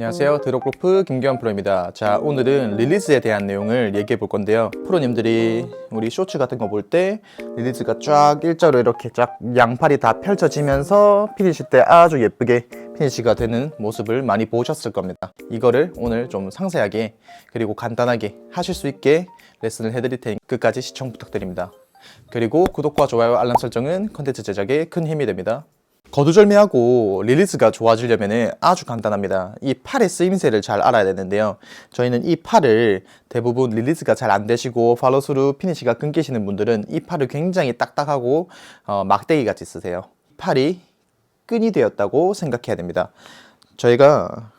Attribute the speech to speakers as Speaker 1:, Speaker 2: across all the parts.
Speaker 1: 안녕하세요. 드롭골프 김기환 프로입니다. 자, 오늘은 릴리즈에 대한 내용을 얘기해 볼 건데요. 프로님들이 우리 쇼츠 같은 거 볼 때 릴리즈가 쫙 일자로 이렇게 쫙 양팔이 다 펼쳐지면서 피니시 때 아주 예쁘게 피니시가 되는 모습을 많이 보셨을 겁니다. 이거를 오늘 좀 상세하게 그리고 간단하게 하실 수 있게 레슨을 해드릴 테니 끝까지 시청 부탁드립니다. 그리고 구독과 좋아요, 알람 설정은 컨텐츠 제작에 큰 힘이 됩니다. 거두절미하고 릴리즈가 좋아지려면 아주 간단합니다. 이 팔의 쓰임새를 잘 알아야 되는데요. 저희는 이 팔을 대부분 릴리즈가 잘 안 되시고 팔로스루 피니시가 끊기시는 분들은 이 팔을 굉장히 딱딱하고 어, 막대기 같이 쓰세요. 팔이 끈이 되었다고 생각해야 됩니다. 저희가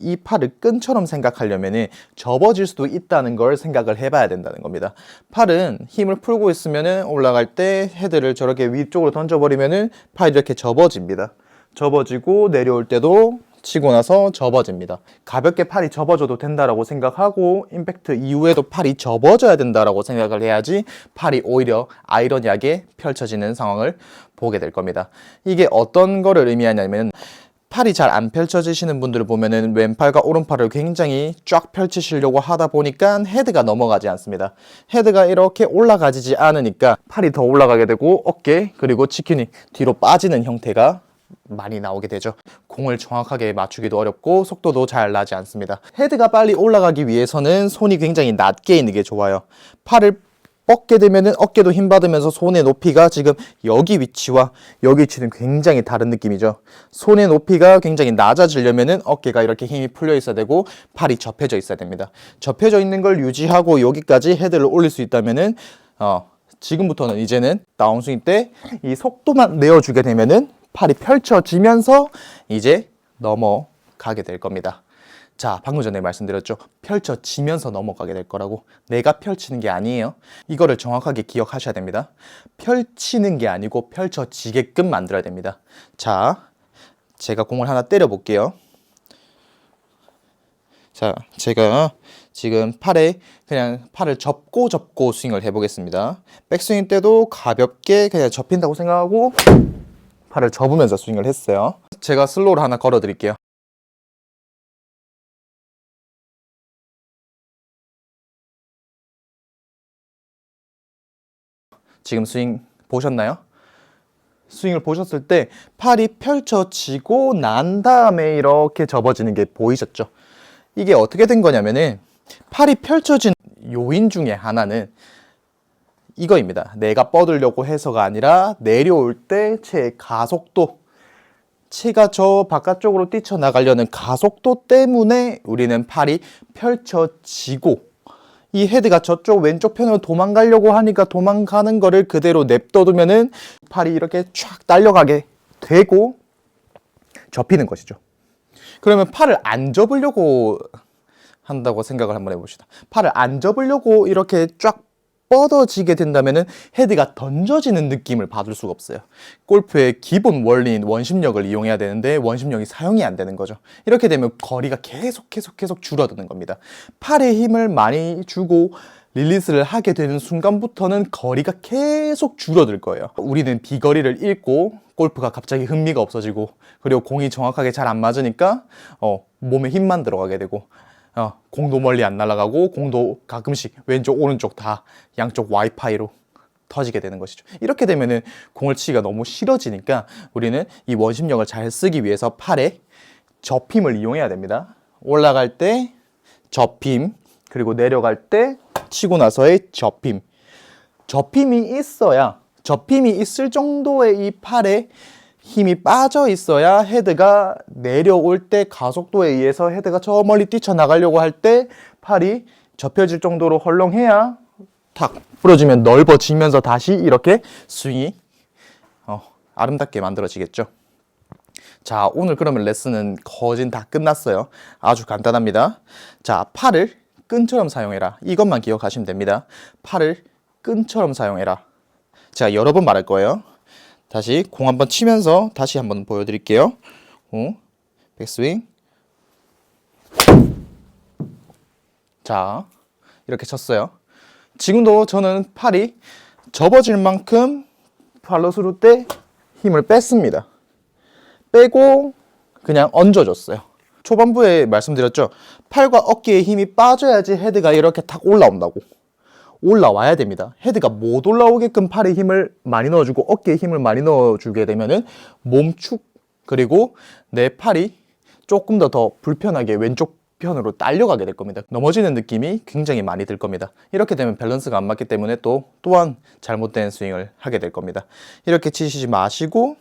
Speaker 1: 이 팔을 끈처럼 생각하려면 접어질 수도 있다는 걸 생각을 해봐야 된다는 겁니다. 팔은 힘을 풀고 있으면 올라갈 때 헤드를 저렇게 위쪽으로 던져버리면 팔이 이렇게 접어집니다. 접어지고 내려올 때도 치고 나서 접어집니다. 가볍게 팔이 접어져도 된다라고 생각하고 임팩트 이후에도 팔이 접어져야 된다라고 생각을 해야지 팔이 오히려 아이러니하게 펼쳐지는 상황을 보게 될 겁니다. 이게 어떤 거를 의미하냐면 팔이 잘 안 펼쳐지시는 분들을 보면은 왼팔과 오른팔을 굉장히 쫙 펼치시려고 하다 보니까 헤드가 넘어가지 않습니다. 헤드가 이렇게 올라가지지 않으니까 팔이 더 올라가게 되고 어깨 그리고 치킨이 뒤로 빠지는 형태가 많이 나오게 되죠. 공을 정확하게 맞추기도 어렵고 속도도 잘 나지 않습니다. 헤드가 빨리 올라가기 위해서는 손이 굉장히 낮게 있는 게 좋아요. 팔을 뻗게 되면은 어깨도 힘 받으면서 손의 높이가 지금 여기 위치와 여기 위치는 굉장히 다른 느낌이죠. 손의 높이가 굉장히 낮아지려면은 어깨가 이렇게 힘이 풀려 있어야 되고 팔이 접혀져 있어야 됩니다. 접혀져 있는 걸 유지하고 여기까지 헤드를 올릴 수 있다면은 어 지금부터는 이제는 다운스윙 때 이 속도만 내어주게 되면은 팔이 펼쳐지면서 이제 넘어가게 될 겁니다. 자, 방금 전에 말씀드렸죠. 펼쳐지면서 넘어가게 될 거라고. 내가 펼치는 게 아니에요. 이거를 정확하게 기억하셔야 됩니다. 펼치는 게 아니고 펼쳐지게끔 만들어야 됩니다. 자, 제가 공을 하나 때려 볼게요. 자, 제가 지금 팔에 그냥 팔을 접고 접고 스윙을 해보겠습니다. 백스윙 때도 가볍게 그냥 접힌다고 생각하고 팔을 접으면서 스윙을 했어요. 제가 슬로우를 하나 걸어 드릴게요. 지금 스윙 보셨나요? 스윙을 보셨을 때 팔이 펼쳐지고 난 다음에 이렇게 접어지는 게 보이셨죠? 이게 어떻게 된 거냐면은 팔이 펼쳐진 요인 중에 하나는 이거입니다. 내가 뻗으려고 해서가 아니라 내려올 때 채의 가속도 채가 저 바깥쪽으로 뛰쳐나가려는 가속도 때문에 우리는 팔이 펼쳐지고 이 헤드가 저쪽 왼쪽 편으로 도망가려고 하니까 도망가는 거를 그대로 냅둬두면은 팔이 이렇게 쫙 날려가게 되고 접히는 것이죠. 그러면 팔을 안 접으려고 한다고 생각을 한번 해봅시다. 팔을 안 접으려고 이렇게 쫙 뻗어지게 된다면은 헤드가 던져지는 느낌을 받을 수가 없어요. 골프의 기본 원리인 원심력을 이용해야 되는데 원심력이 사용이 안 되는 거죠. 이렇게 되면 거리가 계속 계속 계속 줄어드는 겁니다. 팔에 힘을 많이 주고 릴리스를 하게 되는 순간부터는 거리가 계속 줄어들 거예요. 우리는 비거리를 잃고 골프가 갑자기 흥미가 없어지고 그리고 공이 정확하게 잘 안 맞으니까 어, 몸에 힘만 들어가게 되고 어, 공도 멀리 안 날아가고 공도 가끔씩 왼쪽 오른쪽 다 양쪽 와이파이로 터지게 되는 것이죠. 이렇게 되면은 공을 치기가 너무 싫어지니까 우리는 이 원심력을 잘 쓰기 위해서 팔에 접힘을 이용해야 됩니다. 올라갈 때 접힘 그리고 내려갈 때 치고 나서의 접힘. 접힘이 있어야 접힘이 있을 정도의 이 팔에 힘이 빠져 있어야 헤드가 내려올 때 가속도에 의해서 헤드가 저 멀리 뛰쳐나가려고 할 때 팔이 접혀질 정도로 헐렁해야 탁 부러지면 넓어지면서 다시 이렇게 스윙이 어, 아름답게 만들어지겠죠. 자, 오늘 그러면 레슨은 거진 다 끝났어요. 아주 간단합니다. 자, 팔을 끈처럼 사용해라. 이것만 기억하시면 됩니다. 팔을 끈처럼 사용해라. 제가 여러 번 말할 거예요. 다시 공 한번 치면서 다시 한번 보여드릴게요. 어, 백스윙. 자, 이렇게 쳤어요. 지금도 저는 팔이 접어질 만큼 팔로스루 때 힘을 뺐습니다. 빼고 그냥 얹어줬어요. 초반부에 말씀드렸죠. 팔과 어깨에 힘이 빠져야지 헤드가 이렇게 탁 올라온다고. 올라와야 됩니다. 헤드가 못 올라오게끔 팔에 힘을 많이 넣어주고 어깨에 힘을 많이 넣어주게 되면은 몸축 그리고 내 팔이 조금 더 더 불편하게 왼쪽 편으로 딸려가게 될 겁니다. 넘어지는 느낌이 굉장히 많이 들 겁니다. 이렇게 되면 밸런스가 안 맞기 때문에 또 또한 잘못된 스윙을 하게 될 겁니다. 이렇게 치시지 마시고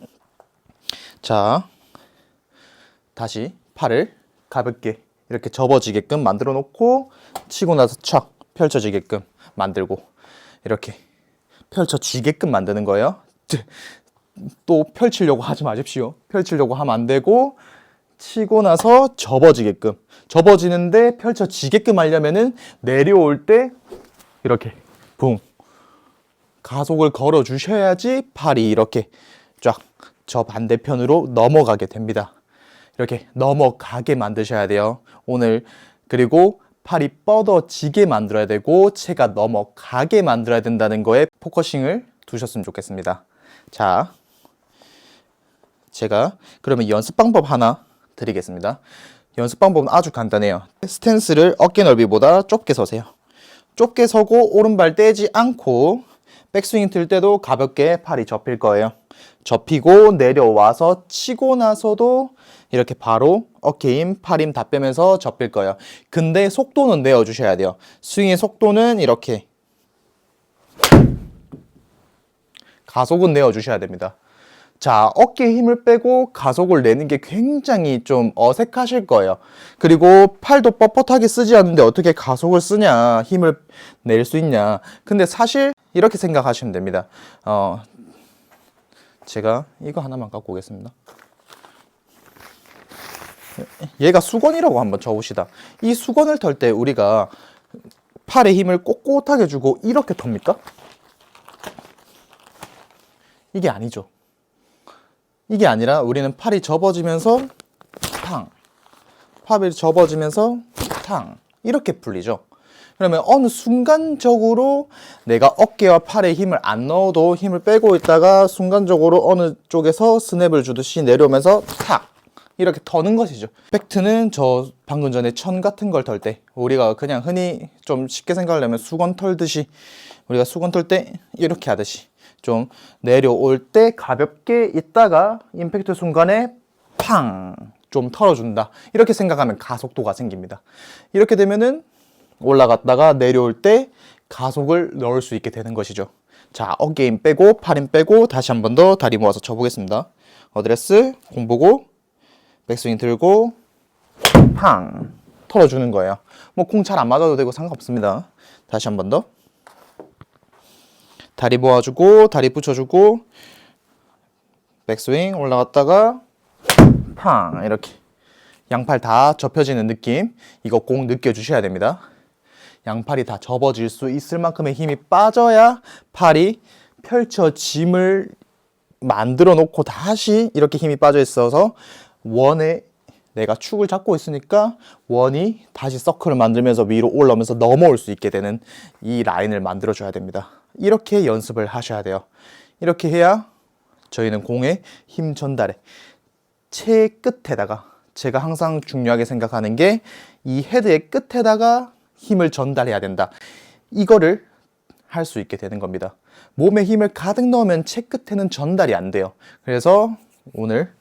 Speaker 1: 자 다시 팔을 가볍게 이렇게 접어지게끔 만들어 놓고 치고 나서 촥 펼쳐지게끔 만들고 이렇게 펼쳐지게끔 만드는 거예요. 또 펼치려고 하지 마십시오. 펼치려고 하면 안 되고 치고 나서 접어지게끔 접어지는데 펼쳐지게끔 하려면은 내려올 때 이렇게 붕 가속을 걸어 주셔야지 팔이 이렇게 쫙 저 반대편으로 넘어가게 됩니다. 이렇게 넘어가게 만드셔야 돼요. 오늘 그리고 팔이 뻗어지게 만들어야 되고 채가 넘어가게 만들어야 된다는 거에 포커싱을 두셨으면 좋겠습니다. 자, 제가 그러면 연습 방법 하나 드리겠습니다. 연습 방법은 아주 간단해요. 스탠스를 어깨 넓이보다 좁게 서세요. 좁게 서고 오른발 떼지 않고 백스윙 들 때도 가볍게 팔이 접힐 거예요. 접히고 내려와서 치고 나서도 이렇게 바로 어깨 힘, 팔힘다 빼면서 접힐 거예요. 근데 속도는 내어주셔야 돼요. 스윙의 속도는 이렇게 가속은 내어주셔야 됩니다. 자, 어깨에 힘을 빼고 가속을 내는 게 굉장히 좀 어색하실 거예요. 그리고 팔도 뻣뻣하게 쓰지 않는데 어떻게 가속을 쓰냐, 힘을 낼 수 있냐. 근데 사실 이렇게 생각하시면 됩니다. 어, 제가 이거 하나만 갖고 오겠습니다. 얘가 수건이라고 한번 쳐봅시다. 이 수건을 털 때 우리가 팔에 힘을 꼿꼿하게 주고 이렇게 텁니까? 이게 아니죠. 이게 아니라 우리는 팔이 접어지면서 탕, 팔이 접어지면서 탕 이렇게 풀리죠. 그러면 어느 순간적으로 내가 어깨와 팔에 힘을 안 넣어도 힘을 빼고 있다가 순간적으로 어느 쪽에서 스냅을 주듯이 내려오면서 탁 이렇게 터는 것이죠. 팩트는 저 방금 전에 천 같은 걸 털 때 우리가 그냥 흔히 좀 쉽게 생각하려면 수건 털듯이 우리가 수건 털 때 이렇게 하듯이 좀 내려올 때 가볍게 있다가 임팩트 순간에 팡! 좀 털어준다. 이렇게 생각하면 가속도가 생깁니다. 이렇게 되면은 올라갔다가 내려올 때 가속을 넣을 수 있게 되는 것이죠. 자, 어깨 힘 빼고, 팔 힘 빼고, 다시 한 번 더 다리 모아서 쳐보겠습니다. 어드레스, 공 보고, 백스윙 들고, 팡! 털어주는 거예요. 뭐 공 잘 안 맞아도 되고 상관없습니다. 다시 한 번 더. 다리 모아주고 다리 붙여주고 백스윙 올라갔다가 팡 이렇게 양팔 다 접혀지는 느낌 이거 꼭 느껴주셔야 됩니다 양팔이 다 접어질 수 있을 만큼의 힘이 빠져야 팔이 펼쳐짐을 만들어 놓고 다시 이렇게 힘이 빠져 있어서 원에 내가 축을 잡고 있으니까 원이 다시 서클을 만들면서 위로 올라오면서 넘어올 수 있게 되는 이 라인을 만들어 줘야 됩니다. 이렇게 연습을 하셔야 돼요. 이렇게 해야 저희는 공의 힘 전달에 채 끝에다가 제가 항상 중요하게 생각하는 게 이 헤드의 끝에다가 힘을 전달해야 된다. 이거를 할 수 있게 되는 겁니다. 몸에 힘을 가득 넣으면 채 끝에는 전달이 안 돼요. 그래서 오늘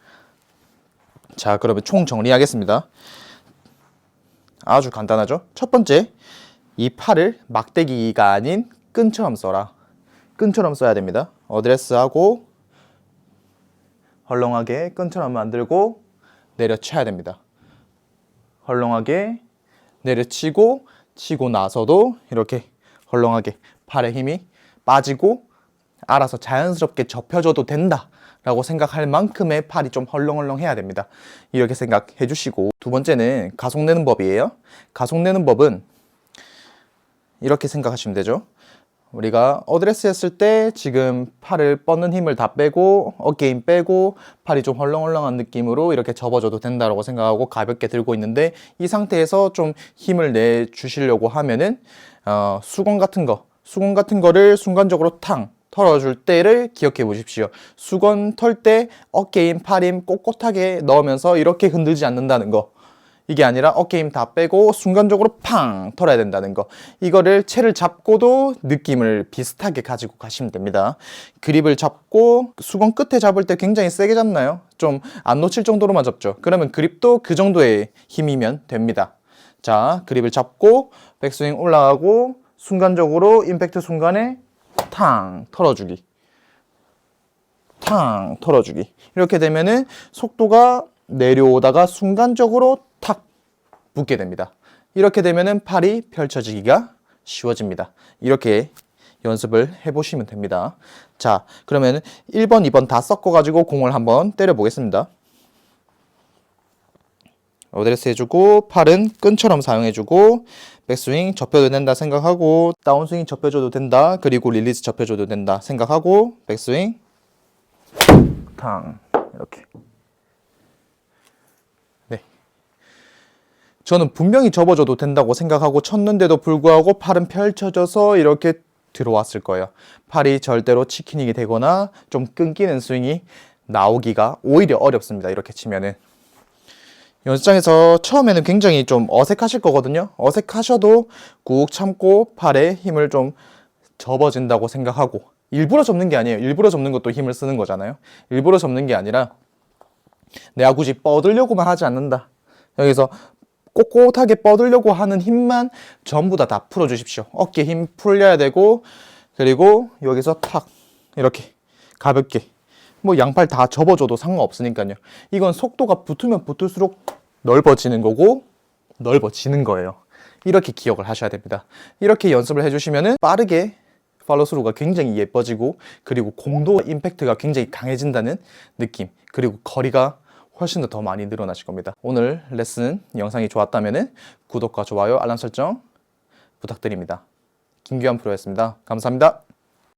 Speaker 1: 자, 그러면 총 정리하겠습니다. 아주 간단하죠? 첫 번째, 이 팔을 막대기가 아닌 끈처럼 써라. 끈처럼 써야 됩니다. 어드레스하고 헐렁하게 끈처럼 만들고 내려쳐야 됩니다. 헐렁하게 내려치고 치고 나서도 이렇게 헐렁하게 팔의 힘이 빠지고 알아서 자연스럽게 접혀져도 된다. 라고 생각할 만큼의 팔이 좀 헐렁헐렁 해야 됩니다. 이렇게 생각해 주시고 두 번째는 가속 내는 법이에요. 가속 내는 법은 이렇게 생각하시면 되죠. 우리가 어드레스 했을 때 지금 팔을 뻗는 힘을 다 빼고 어깨 힘 빼고 팔이 좀 헐렁헐렁한 느낌으로 이렇게 접어줘도 된다고 생각하고 가볍게 들고 있는데 이 상태에서 좀 힘을 내 주시려고 하면은 어, 수건 같은 거 수건 같은 거를 순간적으로 탕 털어줄 때를 기억해 보십시오. 수건 털 때 어깨 힘, 팔 힘 꼿꼿하게 넣으면서 이렇게 흔들지 않는다는 거. 이게 아니라 어깨 힘 다 빼고 순간적으로 팡 털어야 된다는 거. 이거를 채를 잡고도 느낌을 비슷하게 가지고 가시면 됩니다. 그립을 잡고 수건 끝에 잡을 때 굉장히 세게 잡나요? 좀 안 놓칠 정도로만 잡죠. 그러면 그립도 그 정도의 힘이면 됩니다. 자, 그립을 잡고 백스윙 올라가고 순간적으로 임팩트 순간에 탕 털어주기. 탕 털어주기. 이렇게 되면은 속도가 내려오다가 순간적으로 탁 붙게 됩니다. 이렇게 되면은 팔이 펼쳐지기가 쉬워집니다. 이렇게 연습을 해보시면 됩니다. 자, 그러면 1번, 2번 다 섞어가지고 공을 한번 때려보겠습니다. 어드레스 해주고 팔은 끈처럼 사용해주고 백스윙 접혀도 된다 생각하고 다운스윙 접혀줘도 된다 그리고 릴리즈 접혀줘도 된다 생각하고 백스윙 탕 이렇게 저는 분명히 접어줘도 된다고 생각하고 쳤는데도 불구하고 팔은 펼쳐져서 이렇게 들어왔을 거예요 팔이 절대로 치킨이 되거나 좀 끊기는 스윙이 나오기가 오히려 어렵습니다 이렇게 치면은 연습장에서 처음에는 굉장히 좀 어색하실 거거든요. 어색하셔도 꾹 참고 팔에 힘을 좀 접어진다고 생각하고 일부러 접는 게 아니에요. 일부러 접는 것도 힘을 쓰는 거잖아요. 일부러 접는 게 아니라 내가 굳이 뻗으려고만 하지 않는다. 여기서 꼿꼿하게 뻗으려고 하는 힘만 전부 다 다 풀어주십시오. 어깨 힘 풀려야 되고 그리고 여기서 탁 이렇게 가볍게 뭐 양팔 다 접어줘도 상관없으니까요. 이건 속도가 붙으면 붙을수록 넓어지는 거고 넓어지는 거예요. 이렇게 기억을 하셔야 됩니다. 이렇게 연습을 해주시면은 빠르게 팔로스루가 굉장히 예뻐지고 그리고 공도 임팩트가 굉장히 강해진다는 느낌 그리고 거리가 훨씬 더 더 많이 늘어나실 겁니다. 오늘 레슨 영상이 좋았다면 구독과 좋아요 알람 설정 부탁드립니다. 김규환 프로였습니다. 감사합니다.